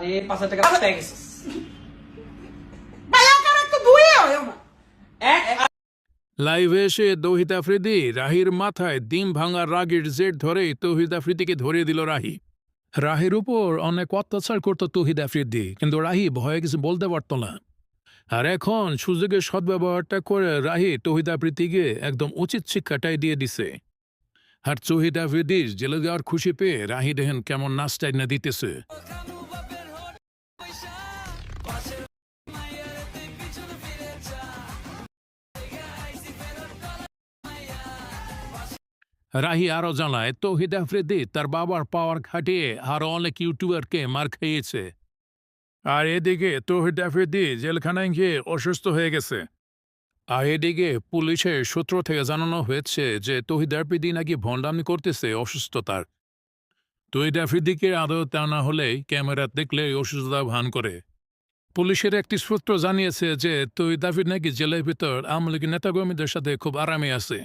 আরে পাঁচ হাজার টাকা পেয়ে গেছিস আমার এক লাইভে এসে তৌহিদ আফ্রিদি রাহির মাথায় ডিম ভাঙা রাগের জেট ধরে তৌহিদ আফ্রিদিকে ধরিয়ে দিল রাহি। রাহির উপর অনেক অত্যাচার করত তৌহিদ আফ্রিদি কিন্তু রাহি ভয়ে কিছু বলতে পারত না। আর এখন সুযোগের সদ্ব্যবহারটা করে রাহি তৌহিদ আফ্রিদিকে একদম উচিত শিক্ষাটাই দিয়ে দিছে। আর তৌহিদ আফ্রিদির জেলে যাওয়ার খুশি পেয়ে রাহি দেহেন কেমন নাচটাই না দিতেছে। রাহি আরও জানায়, তৌহিদ আফ্রিদি, তার বাবার পাওয়ার খাটিয়ে আরও অনেক ইউটিউবারকে মার খাইয়েছে। আর এদিকে তৌহিদ আফ্রিদি জেলখানায় গিয়ে অসুস্থ হয়ে গেছে। আর এদিকে পুলিশের সূত্র থেকে জানানো হয়েছে যে তৌহিদ আফ্রিদি নাকি ভণ্ডামি করতেছে অসুস্থতার। তৌহিদ আফ্রিদিকে আদৌ তা না হলে ক্যামেরা দেখলে অসুস্থতা ভান করে। পুলিশের একটি সূত্র জানিয়েছে যে তৌহিদ আফ্রিদ নাকি জেলের ভিতর আওয়ামী লীগের নেতাকর্মীদের সাথে খুব আরামে আছে।